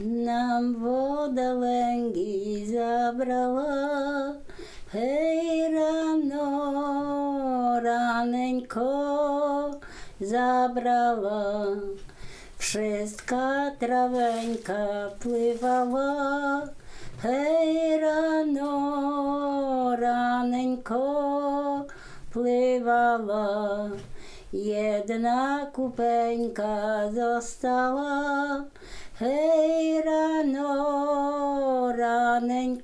Нам вода леңгі забрала, гей рано, раненько забрала. Wszystka traweńka pływała, hej rano, raneńko pływała. Jedna kupeńka została, hej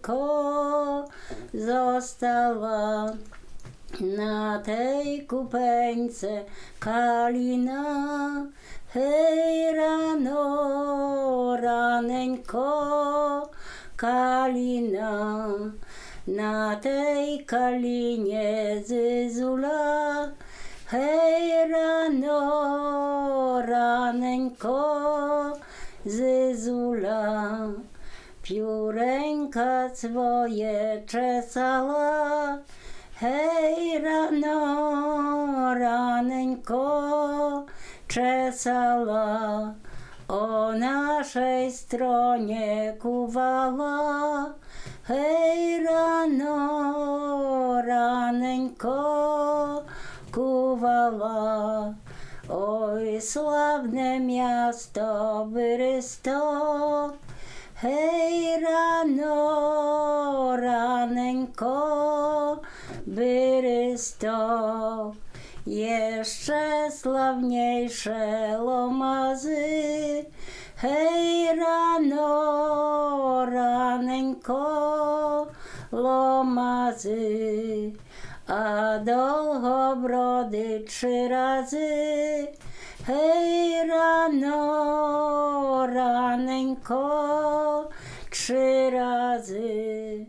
raneńko została. Na tej kupeńce kalina, hej rano, raneńko, kalina. Na tej kalinie zyzula, hej rano, raneńko, zyzula. Pióreńka Ранка своє чесала, гей, рано, раненько чесала, о нашей стороне кувала, гей, рано, раненько кувала. Ой, славне м'ясто Бересток, гей, lomazy, hej rano, raneńko, lomazy. A Dolchobrody trzy razy, hej rano, raneńko, trzy razy.